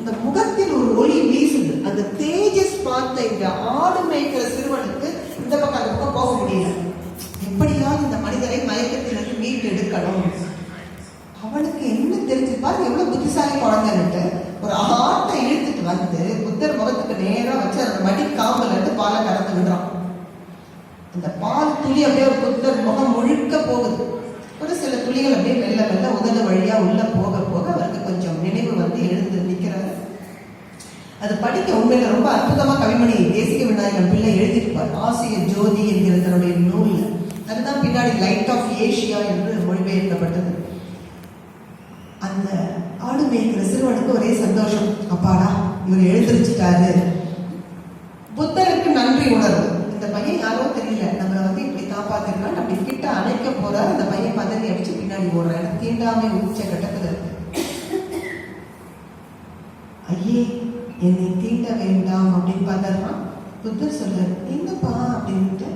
இந்த முகத்தில் ஒரு ஒளி வீசுது. அந்த தேஜஸ் பார்த்த இந்த ஆடு மேய்க்கிற சிறுவனுக்கு இந்த பக்கம் அந்த பக்கம் போக முடியல. எப்படியாவது இந்த மனிதரை மயக்கத்திலிருந்து மீட்டு எடுக்கணும். அவனுக்கு என்ன தெரிஞ்சு பாரு எவ்வளவு புத்திசாலி குழந்தைன்ட்டு. ஒரு ஆட்டை இழுத்துட்டு வந்து புத்தர் முகத்துக்கு நேரம் வச்சு அந்த மடி காம்பல இருந்து பாலை கறந்து விடுறான். அந்த பால் துளி அப்படியே புத்தர் முகம் முழுக்க போகுது அப்படியே மெல்ல மெல்ல உதடு வழியா உள்ள போக போக அவருக்கு கொஞ்சம் நினைவு வந்து எழுந்து நிற்கிறாரு. அது படிக்க உண்மையில ரொம்ப அற்புதமா கவிமணி தேசிய விநாயகன் பிள்ளை எழுதியிருப்பார். ஆசிய ஜோதி என்கிற தன்னுடைய நூல் அதுதான் பின்னாடி லைட் ஆஃப் ஏஷியா என்று மொழிபெயர்க்கப்பட்டது. அந்த ஆடு மேய்க்கிற சிறுவனுக்கு ஒரே சந்தோஷம். அப்பாடா இவர் எழுந்திருச்சிட்டாரு புத்தருக்கு நன்றி உணர்வு இந்த பையன் யாரோ தெரியல நம்மளை வந்து இப்படி காப்பாத்திருக்கான் அப்படி கிட்ட அணைக்க போறார் அந்த பையன் பதறி அடிச்சு பின்னாடி தீண்டாமை உச்ச கட்டத்துல இருக்கு. ஐயே என்னை தீண்ட வேண்டாம் அப்படின்னு பார்த்தாருமா? புத்தர் சொல்ல தீண்டப்பா அப்படின்ட்டு.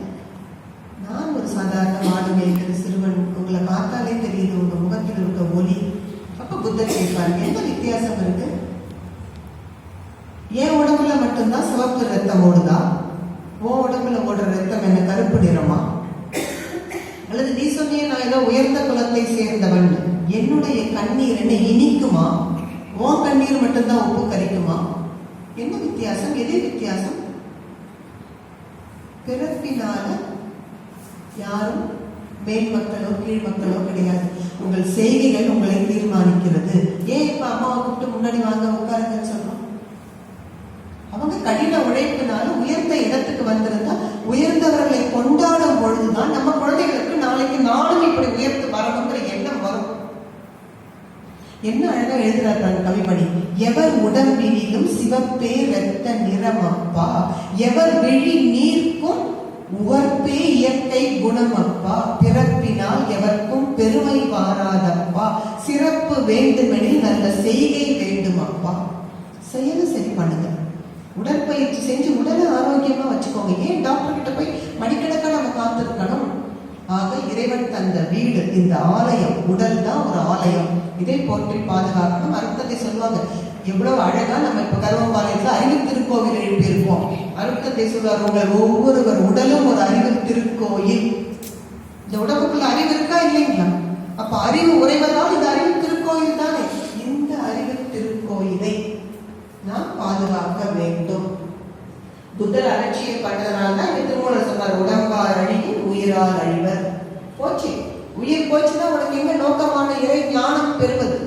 நான் ஒரு சாதாரண மாடு மேய்க்கிற சிறுவன். உங்களை பார்த்தாலே தெரியுது உங்க முகத்தில் இருக்க ஒலி அப்ப புத்தர் கேட்பாரு என்ன வித்தியாசம் இருக்கு? என் உடம்புல மட்டும்தான் சிவப்பு ரத்தம் ஓடுதா? உன் உடம்புல ஓடுற ரத்தம் என்ன கருப்பு நிறமா? அல்லது நீ சொன்னிய நான் ஏதோ உயர்ந்த குலத்தை சேர்ந்தவன். என்னுடைய கண்ணீர் என்ன இனிக்குமா? உன் கண்ணீர் மட்டும்தான் உப்பு கரிக்குமா என்ன வித்தியாசம்? எதே வித்தியாசம்? பிறப்பினால யாரும் மேல் மக்களோ கீழ் மக்களோ கிடையாது. உங்கள் செய்கைகள் உங்களை தீர்மானிக்கிறது. ஏன் இப்ப அம்மாவுக்கு எழுதுறார் அந்த கவிமணி எவர் உடம்பினிலும் சிவப்பே ரத்த நிறமப்பா? எவர் விழி நீர்க்கும் உவர்ப்பே இயற்கை குணமப்பா? பிறப்பினால் எவர்க்கும் பெருமை வாராதப்பா சிறப்பு வேண்டுமெனில் நல்ல செய்கை வேண்டுமப்பா? செயலை சரி பண்ணுங்க. உடற்பயிற்சி செஞ்சு உடலை ஆரோக்கியமா ஆக இறைவன் தந்த வீடு இந்த ஆலயம் உடல் தான் ஒரு ஆலயம். இதை போற்றி பாதுகாக்கணும். அருத்தத்தை சொல்லுவாங்க. எவ்வளவு அழகா நம்ம இப்ப கருவம்பாளையத்துல அறிவு திருக்கோவில் எழுப்பியிருப்போம். அருத்தத்தை சொல்வார் உங்கள் ஒவ்வொருவர் உடலும் ஒரு அறிவு திருக்கோயில். இந்த உடம்புக்குள்ள அறிவு இருக்கா இல்லைங்களா? அப்ப அறிவு உறைவதால் இந்த அறிவு திருக்கோயில் தானே. இந்த அறிவு திருக்கோயிலை நாம் பாதுகாக்க வேண்டும். புத்தர் அலட்சியப்பட்டதனால தான் இந்த திருமூலர் சொன்னார் உடம்பார் அழகி உயிரால் அழிவர். போச்சு. உயிர் போச்சுன்னா உனக்கு எங்க நோக்கமான இறை ஞானம் பெறுவது?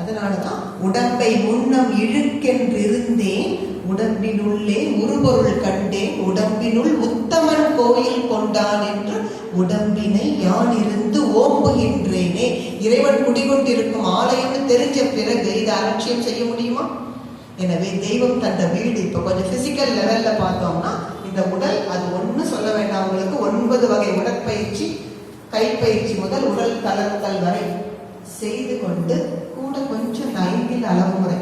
அதனாலதான் உடம்பை முன்னம் இழுக்கென்றிருந்தேன் உடம்பினுள்ளே உருபொருள் கண்டேன் உடம்பினுள் உத்தமன் கோயில் கொண்டான் என்று உடம்பினை யான் இருந்து ஓம்புகின்றேனே. இறைவன் குடிகொண்டிருக்கும் ஆலயம்னு தெரிஞ்ச பிறகு இதை அலட்சியம் செய்ய முடியுமா? எனவே தெய்வம் தந்த வீடு இப்ப கொஞ்சம் பிசிக்கல் லெவல்ல பார்த்தோம்னா இந்த உடல் அது ஒன்று சொல்ல வேண்டாம். உங்களுக்கு ஒன்பது வகை உடற்பயிற்சி கைப்பயிற்சி முதல் உடல் தளர்த்தல் வரை செய்து கொண்டு கூட கொஞ்சம் இந்த ஐந்தில் அளவு முறை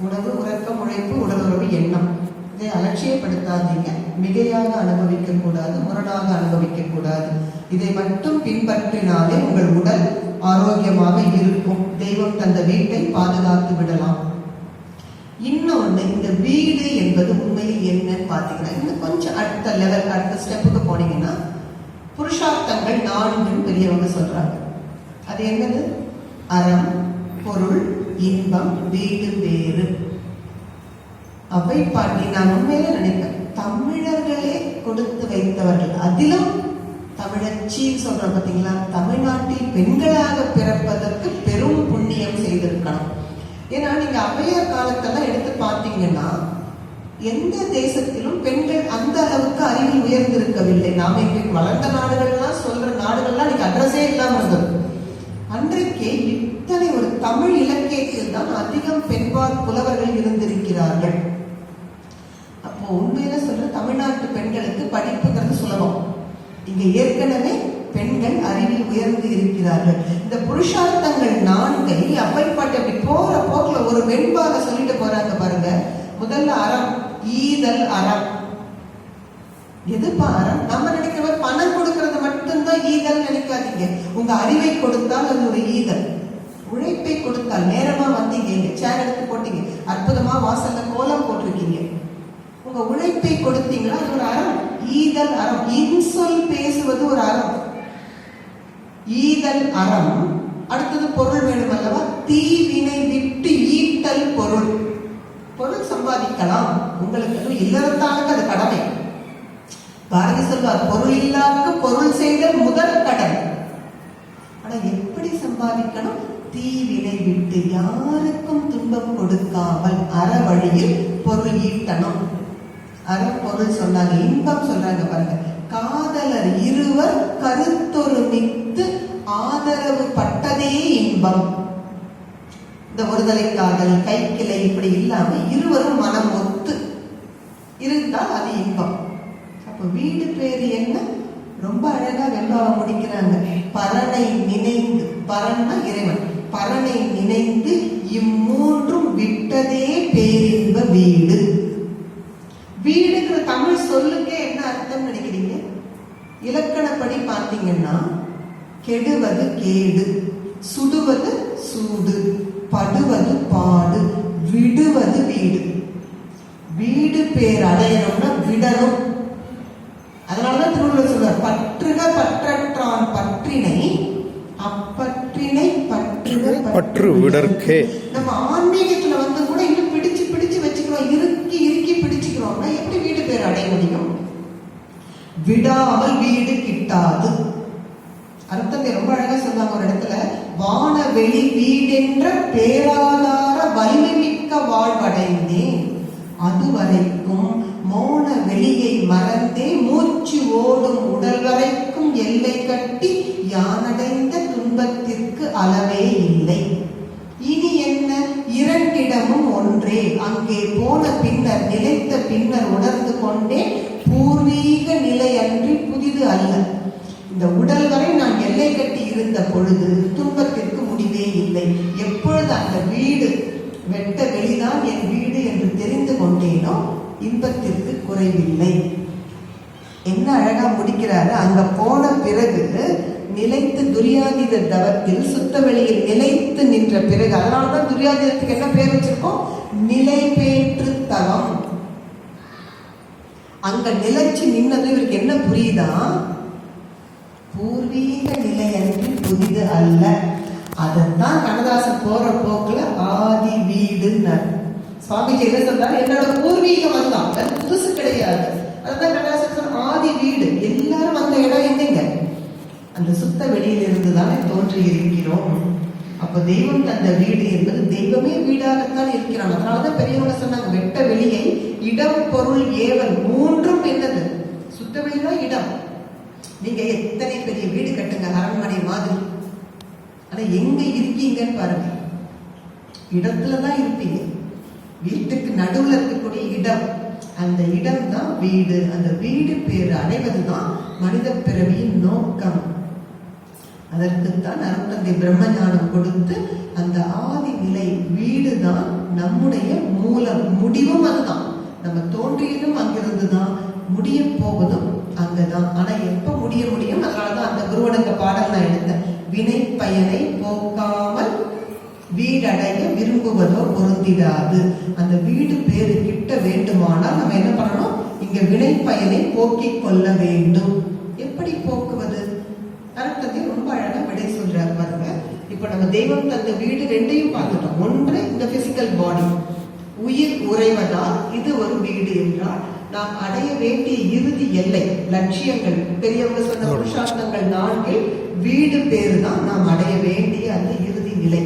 உணவு உறக்கம் உழைப்பு உடல் உறவு எண்ணம். இதை அலட்சியப்படுத்தாதீங்க. மிகையாக அனுபவிக்க கூடாது முரணாக அனுபவிக்க கூடாது. இதை மட்டும் பின்பற்றினாலே உங்கள் உடல் ஆரோக்கியமாக இருக்கும். தெய்வம் தந்த வீட்டை பாதுகாத்து விடலாம். ஒன்று இந்த வீடு என்பது உண்மையில் என்னன்னு பார்த்தீங்கன்னா இன்னும் கொஞ்சம் அடுத்த லெவல் அடுத்த ஸ்டெப்புக்கு போனீங்கன்னா புருஷார்த்தங்கள் நான்குன்னு பெரியவங்க சொல்றாங்க. அது என்னது? அறம் பொருள் இன்பம் வீடு வேறு. அவை பாட்டி நான் உண்மையில நினைப்பேன் தமிழர்களே கொடுத்து வைத்தவர்கள். அதிலும் தமிழச்சின்னு சொல்ற பார்த்தீங்களா தமிழ்நாட்டில் பெண்களாக பிறப்பதற்கு பெரும் புண்ணியம் செய்திருக்கணும். ஏன்னா நீங்க அவையார் காலத்தெல்லாம் எடுத்து பார்த்தீங்கன்னா எந்த தேசத்திலும் பெண்கள் அந்த அளவுக்கு அறிவில் உயர்ந்திருக்கவில்லை. நாம இப்படி வளர்ந்த நாடுகள்லாம் சொல்ற நாடுகள்லாம் இன்னைக்கு அட்ரஸே இல்லாம இருந்தது. அன்றைக்கே இத்தனை ஒரு தமிழ் இலக்கியத்தில் தான் அதிகம் பெண்பார் புலவர்கள் இருந்திருக்கிறார்கள். அப்போ உண்மையில சொல்ற தமிழ்நாட்டு பெண்களுக்கு படிப்புங்கிறது சுலபம். இங்க ஏற்கனவே பெண்கள் உயர்ந்து இருக்கிறார்கள். இந்த புருஷார்த்தங்கள் நான்கை அவ்வைப்பாட்டு அப்படி போற போக்குல ஒரு வெண்பாக சொல்லிட்டு போறாங்க பாருங்க. முதல்ல அறம் ஈதல் அறம். எதுப்பா அறம்? நம்ம நினைக்கிறவர் பணம் கொடுக்கறது மட்டும்தான் ஈதல் நினைக்காதீங்க. உங்க அறிவை கொடுத்தால் அது ஒரு ஈதல். உழைப்பை கொடுத்தால் நேரமா வந்தீங்க. இங்க சேர் எடுத்து போட்டீங்க. அற்புதமா வாசல்ல கோலம் போட்டிருக்கீங்க. உங்க உழைப்பை கொடுத்தீங்கன்னா அது ஒரு அறம். ஈதல் அறம். இன்சொல் பேசுவது ஒரு அறம். ஈதல் அறம். அடுத்தது பொருள் வேணும் அல்லவா? தீவினை விட்டு ஈட்டல் பொருள். பொருள் சம்பாதிக்கலாம். உங்களுக்கு அது இல்லறத்தானுக்கு அது கடமை. பாரதி சொல்வார் பொருள் இல்லாத பொருள் செய்தல் முதல் கடன். ஆனா எப்படி சம்பாதிக்கணும்? தீவினை விட்டு யாருக்கும் துன்பம் கொடுக்காமல் அற வழியில் பொருள் ஈட்டணும். அற பொருள் சொன்னாங்க இன்பம் சொல்றாங்க பாருங்க. காதலர் இருவர் கருத்தொருமித்து ஆதரவு பட்டதே இன்பம். இந்த ஒருதலை காதல் கைக்கிளை இப்படி இல்லாம இருவரும் மனம் ஒத்து இருந்தால் அது இன்பம். அப்ப வீடு பேரு என்ன? ரொம்ப அழகா வெண்பாவை முடிக்கிறாங்க. பரனை நினைந்து பரன்னா இறைவன். பரனை நினைந்து இம்மூன்றும் விட்டதே பேரின்ப வீடு. வீடுங்கிற தமிழ் சொல்லு என்ன அர்த்தம் நினைக்கிறீங்க? இலக்கணப்படி பார்த்தீங்கன்னா கெடுவது கேடு சுடுவது சூடு படுவது பாடு விடுவது வீடு. வீடு பேர் அடையணும்னா விடணும். அதனாலதான் திருவள்ளுவர் சொல்றார் பற்றுக பற்றற்றான் பற்றினை அப்பற்றினை பற்றுக பற்று விடற்கே. நம்ம விடாமல் வீடு கிட்டாது. அர்த்தத்தை ரொம்ப அழகா சொன்னாங்க ஒரு இடத்துல வானவெளி வீடென்ற பேராதார வலிமை மிக்க வாழ்வடைந்தேன். அதுவரைக்கும் மோன வெளியை மறந்தே மூச்சு ஓடும் உடல் வரைக்கும் எல்லை கட்டி யானடைந்த துன்பத்திற்கு அளவே இல்லை. இரண்டிடமும் ஒன்றே. அங்கே போன பின்னர் நிலைத்த பின்னர் உணர்ந்து கொண்டே பூர்வீக நிலை அன்றி புதிது அல்ல. இந்த உடல் வரை நான் எல்லை கட்டி இருந்த பொழுது துன்பத்திற்கு முடிவே இல்லை. எப்பொழுது அந்த வீடு வெட்ட வெளிதான் என் வீடு என்று தெரிந்து கொண்டேனோ இன்பத்திற்கு குறைவில்லை. என்ன அழகா முடிக்கிறாரு. அங்க போன பிறகு நிலைத்து துரியாதீத தவத்தில் சுத்த வெளியில் நிலைத்து நின்ற பிறகு அதனாலதான் துரியாதீதத்துக்கு என்ன பேர் வச்சிருக்கோம்? நிலை பேற்று தவம் அங்க நிலைச்சு நின்னது இவருக்கு என்ன புரியுதா? பூர்வீக நிலை என்று புதிது அல்ல. அதைத்தான் கண்ணதாசன் போற போக்குல ஆதி வீடுன்னார் சுவாமிஜி என்ன சொல்றாரு? என்னோட பூர்வீகம் அதுதான். அது புதுசு கிடையாது. அதுதான் கண்ணதாசன் ஆதி வீடு. எல்லா அந்த சுத்த வெளியிலிருந்து தானே தோன்றி இருக்கிறோம் அப்ப தெய்வம் தந்த வீடு என்பது தெய்வமே வீடாகத்தான் இருக்கிறான். அதனாலதான் பெரியவங்க சொன்னாங்க வெட்ட வெளியை இடம் பொருள் ஏவல் மூன்றும் என்னது சுத்த வெளிதான் இடம். நீங்க எத்தனை பெரிய வீடு கட்டுங்க அரண்மனை மாதிரி. ஆனா எங்க இருக்கீங்கன்னு பாருங்க. இடத்துல தான் இருப்பீங்க. வீட்டுக்கு நடுவில் இருக்கக்கூடிய இடம். அந்த இடம் தான் வீடு. அந்த வீடு பேர் அடைவது தான் மனித பிறவியின் நோக்கம். அதற்குத்தான் அருட்தந்தை பிரம்மஞானம் கொடுத்து அந்த ஆதி நிலை வீடு தான் நம்முடைய மூலம் முடிவும் அதுதான். நம்ம தோன்றியதும் அங்கிருந்து தான் முடிய போவதும் அங்கதான். ஆனா எப்ப முடிய முடியும்? அதனாலதான் அந்த குருவனுக்கு பாடல் நான் எடுத்தேன். வினை பயனை போக்காமல் வீடடைய விரும்புவதோ பொருந்திடாது. அந்த வீடு பேரு கிட்ட வேண்டுமானால் நம்ம என்ன பண்ணணும்? இங்க வினை பயனை போக்கிக் கொள்ள வேண்டும். எப்படி போக்குவது? அர்த்தத்தை ரொம்ப அழகா விடை சொல்றாரு பாருங்க. இப்ப நம்ம தெய்வம் தந்த வீடு ரெண்டையும் பார்த்துட்டோம். ஒன்று இந்த பிசிக்கல் பாடி உயிர் உறைவதால் இது ஒரு வீடு என்றால் நாம் அடைய வேண்டிய இறுதி எல்லை லட்சியங்கள். பெரியவங்க சொன்ன புருஷார்த்தங்கள் நான்கில் வீடு பேரு தான் நாம் அடைய வேண்டிய அந்த இறுதி நிலை.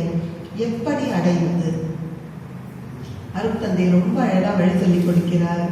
எப்படி அடைவது? அருட்தந்தை ரொம்ப அழகா வழி சொல்லிக் கொடுக்கிறார்.